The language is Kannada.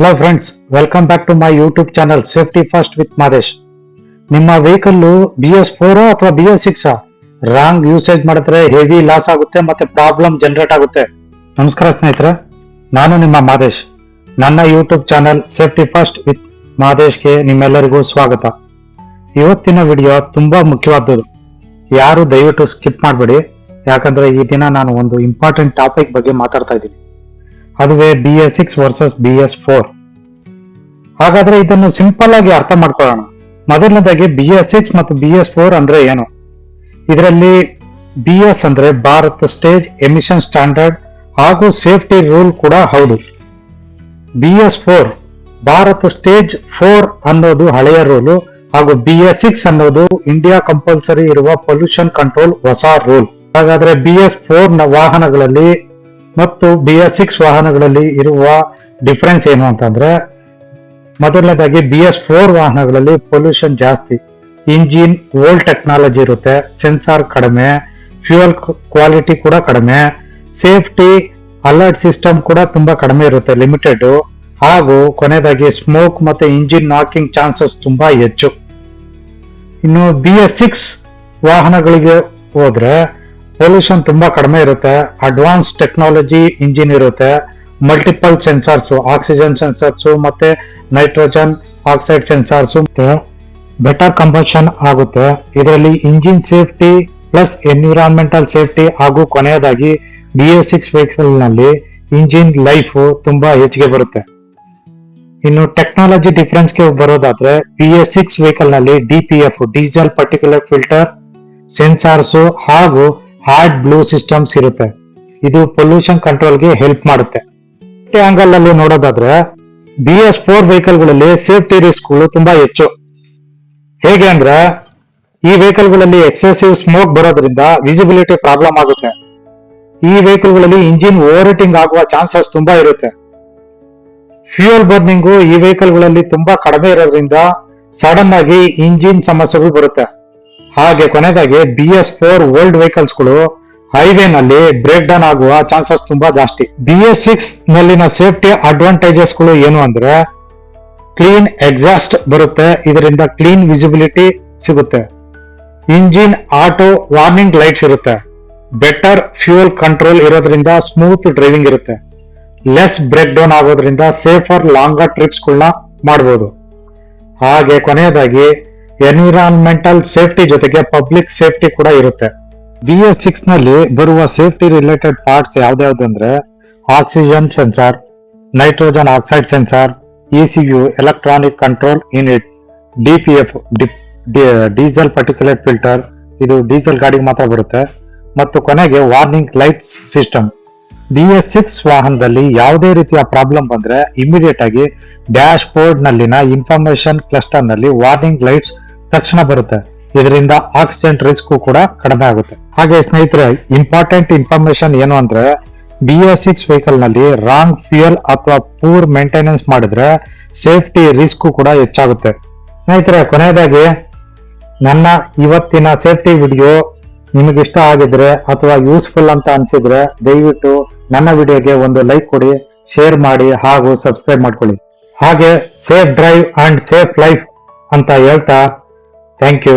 Hello friends welcome back to my YouTube channel safety first with Madesh ನಿಮ್ಮ ವೆಹಿಕಲ್ ಬಿ ಎಸ್ ಫೋರ್ ಅಥವಾ B S six wrong usage ಮಾಡಿದ್ರೆ ಹೆವಿ ಲಾಸ್ ಆಗುತ್ತೆ ಮತ್ತೆ ಪ್ರಾಬ್ಲಮ್ ಜನರೇಟ್ ಆಗುತ್ತೆ. ನಮಸ್ಕಾರ ಸ್ನೇಹಿತರೆ, ನಾನು ನಿಮ್ಮ ಮಾದೇಶ್ ನನ್ನ YouTube channel safety first with ಮಾದೇಶ್ಗೆ ನಿಮ್ಮೆಲ್ಲರಿಗೂ ಸ್ವಾಗತ. ಇವತ್ತಿನ ವಿಡಿಯೋ ತುಂಬಾ ಮುಖ್ಯವಾದದ್ದು. ಯಾರು ದಯವಿಟ್ಟು ಸ್ಕಿಪ್ ಮಾಡಬೇಡಿ. ಯಾಕಂದ್ರೆ ಈ ದಿನ ನಾನು ಒಂದು ಇಂಪಾರ್ಟೆಂಟ್ ಟಾಪಿಕ್ ಬಗ್ಗೆ ಮಾತಾಡ್ತಾ ಇದ್ದೀನಿ. ಅದುವೇ B S six versus B S four ಹಾಗಾದ್ರೆ ಇದನ್ನು ಸಿಂಪಲ್ ಆಗಿ ಅರ್ಥ ಮಾಡ್ಕೊಳ್ಳೋಣ. ಮೊದಲನೇದಾಗಿ ಬಿ ಎಸ್ ಸಿಕ್ಸ್ ಮತ್ತು ಬಿ ಎಸ್ ಫೋರ್ ಅಂದ್ರೆ ಏನು? ಇದರಲ್ಲಿ ಬಿ ಎಸ್ ಅಂದ್ರೆ ಭಾರತ್ ಸ್ಟೇಜ್ ಎಮಿಷನ್ ಸ್ಟ್ಯಾಂಡರ್ಡ್ ಹಾಗೂ ಸೇಫ್ಟಿ ರೂಲ್ ಕೂಡ ಹೌದು. B S four Bharat stage four ಅನ್ನೋದು ಹಳೆಯ ರೂಲು ಹಾಗೂ ಬಿ ಎಸ್ ಸಿಕ್ಸ್ ಅನ್ನೋದು ಇಂಡಿಯಾ ಕಂಪಲ್ಸರಿ ಇರುವ ಪೊಲ್ಯೂಷನ್ ಕಂಟ್ರೋಲ್ ಹೊಸ ರೂಲ್ ಹಾಗಾದ್ರೆ ಬಿ ಎಸ್ ಫೋರ್ನ ವಾಹನಗಳಲ್ಲಿ ಮತ್ತು ಬಿ ಎಸ್ ಸಿಕ್ಸ್ ವಾಹನಗಳಲ್ಲಿ ಇರುವ ಡಿಫರೆನ್ಸ್ ಏನು ಅಂತಂದ್ರೆ, ಮೊದಲನೇದಾಗಿ ಬಿ ಎಸ್ ಫೋರ್ ವಾಹನಗಳಲ್ಲಿ ಪೊಲ್ಯೂಷನ್ ಜಾಸ್ತಿ. ಇಂಜಿನ್ ಓಲ್ಡ್ ಟೆಕ್ನಾಲಜಿ ಇರುತ್ತೆ ಸೆನ್ಸಾರ್ ಕಡಿಮೆ ಫ್ಯೂಯಲ್ ಕ್ವಾಲಿಟಿ ಕೂಡ ಕಡಿಮೆ ಸೇಫ್ಟಿ ಅಲರ್ಟ್ ಸಿಸ್ಟಮ್ ಕೂಡ ತುಂಬಾ ಕಡಿಮೆ ಇರುತ್ತೆ ಲಿಮಿಟೆಡ್ ಹಾಗೂ ಕೊನೆಯದಾಗಿ ಸ್ಮೋಕ್ ಮತ್ತೆ ಇಂಜಿನ್ ನಾಕಿಂಗ್ ಚಾನ್ಸಸ್ ತುಂಬಾ ಹೆಚ್ಚು. ಇನ್ನು ಬಿ ಎಸ್ ಸಿಕ್ಸ್ ವಾಹನಗಳಿಗೆ ಹೋದ್ರೆ ಪೊಲ್ಯೂಷನ್ ತುಂಬಾ ಕಡಿಮೆ ಇರುತ್ತೆ. ಅಡ್ವಾನ್ಸ್ ಟೆಕ್ನಾಲಜಿ ಇಂಜಿನ್ ಇರುತ್ತೆ. ಮಲ್ಟಿಪಲ್ ಸೆನ್ಸಾರ್ಸ್ ಆಕ್ಸಿಜನ್ ಸೆನ್ಸಾರ್ಸ್ ಮತ್ತೆ nitrogen oxide sensors better combustion ಆಗುತ್ತೆ. ಇದರಲ್ಲಿ engine safety plus environmental safety ಹಾಗೂ ಕೊನೆಯದಾಗಿ ಬಿ ಎಸ್ ಸಿಕ್ಸ್ ವೆಹಿಕಲ್ನಲ್ಲಿ ಇಂಜಿನ್ ಲೈಫ್ ತುಂಬಾ ಹೆಚ್ಚಿಗೆ ಬರುತ್ತೆ. ಇನ್ನು ಟೆಕ್ನಾಲಜಿ ಡಿಫರೆನ್ಸ್ಗೆ ಬರೋದಾದ್ರೆ B S six ವೆಹಿಕಲ್ನಲ್ಲಿ F diesel particular filter sensors ಹಾಗೂ ಹಾರ್ಡ್ ಬ್ಲೂ ಸಿಸ್ಟಮ್ಸ್ ಇರುತ್ತೆ. ಇದು ಪೊಲ್ಯೂಷನ್ ಕಂಟ್ರೋಲ್ಗೆ ಹೆಲ್ಪ್ ಮಾಡುತ್ತೆ. ಆಂಗಲ್ ಅಲ್ಲಿ ನೋಡೋದಾದ್ರೆ ಬಿ ಎಸ್ ಫೋರ್ ವೆಹಿಕಲ್ಗಳಲ್ಲಿ ಸೇಫ್ಟಿ ರಿಸ್ಕ್ಗಳು ತುಂಬಾ ಹೆಚ್ಚು. ಹೇಗೆ ಅಂದ್ರೆ, ಈ ವೆಹಿಕಲ್ಗಳಲ್ಲಿ ಎಕ್ಸೆಸಿವ್ ಸ್ಮೋಕ್ ಬರೋದ್ರಿಂದ ವಿಸಿಬಿಲಿಟಿ ಪ್ರಾಬ್ಲಮ್ ಆಗುತ್ತೆ. ಈ ವೆಹಿಕಲ್ಗಳಲ್ಲಿ ಇಂಜಿನ್ ಓವರ್ ಹೀಟಿಂಗ್ ಆಗುವ ಚಾನ್ಸಸ್ ತುಂಬಾ ಇರುತ್ತೆ. ಫ್ಯೂಯಲ್ ಬರ್ನಿಂಗು ಈ ವೆಹಿಕಲ್ಗಳಲ್ಲಿ ತುಂಬಾ ಕಡಿಮೆ ಇರೋದ್ರಿಂದ ಸಡನ್ ಆಗಿ ಇಂಜಿನ್ ಸಮಸ್ಯೆಗಳು ಬರುತ್ತೆ. ಹಾಗೆ ಕೊನೆಯದಾಗಿ ಬಿ ಎಸ್ ಫೋರ್ ಓಲ್ಡ್ ವೆಹಿಕಲ್ಸ್ಗಳು ಹೈವೇ ನಲ್ಲಿ ಬ್ರೇಕ್ ಡೌನ್ ಆಗುವ ಚಾನ್ಸಸ್ ತುಂಬಾ ಜಾಸ್ತಿ. ಬಿ ಎಸ್ ಸಿಕ್ಸ್ ನಲ್ಲಿನ ಸೇಫ್ಟಿ ಅಡ್ವಾಂಟೇಜಸ್ಗಳು ಏನು ಅಂದ್ರೆ ಕ್ಲೀನ್ ಎಕ್ಸಾಸ್ಟ್ ಬರುತ್ತೆ, ಇದರಿಂದ ಕ್ಲೀನ್ ವಿಸಿಬಿಲಿಟಿ ಸಿಗುತ್ತೆ. ಇಂಜಿನ್ ಆಟೋ ವಾರ್ನಿಂಗ್ ಲೈಟ್ಸ್ ಇರುತ್ತೆ. ಬೆಟರ್ ಫ್ಯೂಯಲ್ ಕಂಟ್ರೋಲ್ ಇರೋದ್ರಿಂದ ಸ್ಮೂತ್ ಡ್ರೈವಿಂಗ್ ಇರುತ್ತೆ. ಲೆಸ್ ಬ್ರೇಕ್ ಡೌನ್ ಆಗೋದ್ರಿಂದ ಸೇಫರ್ ಲಾಂಗರ್ ಟ್ರಿಪ್ಸ್ ಗಳನ್ನ ಮಾಡಬಹುದು ಹಾಗೆ ಕೊನೆಯದಾಗಿ ಎನ್ವಿರಾನ್ಮೆಂಟಲ್ ಸೇಫ್ಟಿ ಜೊತೆಗೆ ಪಬ್ಲಿಕ್ ಸೇಫ್ಟಿ ಕೂಡ ಇರುತ್ತೆ. ಬಿ ಎಸ್ ಸಿಕ್ಸ್ನಲ್ಲಿ ಬರುವ safety related parts ಯಾವ್ದ್ಯಾವ್ದಂದ್ರೆ oxygen sensor nitrogen oxide sensor ECU electronic control unit DPF diesel particular filter ಇದು ಡೀಸೆಲ್ ಗಾಡಿಗೆ ಮಾತ್ರ ಬರುತ್ತೆ. ಮತ್ತು ಕೊನೆಗೆ warning light system B S six ವಾಹನದಲ್ಲಿ ಯಾವುದೇ ರೀತಿಯ ಪ್ರಾಬ್ಲಮ್ ಬಂದ್ರೆ ಇಮಿಡಿಯೇಟ್ ಆಗಿ ಡ್ಯಾಶ್ ಬೋರ್ಡ್ ನಲ್ಲಿನ ಇನ್ಫಾರ್ಮೇಶನ್ ಕ್ಲಸ್ಟರ್ನಲ್ಲಿ ವಾರ್ನಿಂಗ್ ಲೈಟ್ಸ್ ತಕ್ಷಣ ಬರುತ್ತೆ. ಇದರಿಂದ ಆಕ್ಸಿಡೆಂಟ್ ರಿಸ್ಕ್ ಕೂಡ ಕಡಿಮೆ ಆಗುತ್ತೆ. ಹಾಗೆ ಸ್ನೇಹಿತರೆ ಇಂಪಾರ್ಟೆಂಟ್ ಇನ್ಫಾರ್ಮೇಶನ್ ಏನು ಅಂದ್ರೆ ಬಿ ಎಸ್ ಸಿಕ್ಸ್ ವೆಹಿಕಲ್ನಲ್ಲಿ ರಾಂಗ್ ಫ್ಯೂಯಲ್ ಅಥವಾ ಪೂರ್ ಮೇಂಟೆನೆನ್ಸ್ ಮಾಡಿದ್ರೆ ಸೇಫ್ಟಿ ರಿಸ್ಕ್ ಕೂಡ ಹೆಚ್ಚಾಗುತ್ತೆ. ಸ್ನೇಹಿತರೆ, ಕೊನೆಯದಾಗಿ, ನನ್ನ ಇವತ್ತಿನ ಸೇಫ್ಟಿ ವಿಡಿಯೋ ನಿಮಗೆ ಇಷ್ಟ ಆಗಿದ್ರೆ ಅಥವಾ ಯೂಸ್ಫುಲ್ ಅಂತ ಅನ್ಸಿದ್ರೆ ದಯವಿಟ್ಟು ನನ್ನ ವಿಡಿಯೋಗೆ ಒಂದು ಲೈಕ್ ಕೊಡಿ ಶೇರ್ ಮಾಡಿ ಹಾಗೂ ಸಬ್ಸ್ಕ್ರೈಬ್ ಮಾಡ್ಕೊಳ್ಳಿ. ಹಾಗೆ safe drive and safe life ಅಂತ ಹೇಳ್ತಾ ಥ್ಯಾಂಕ್ ಯು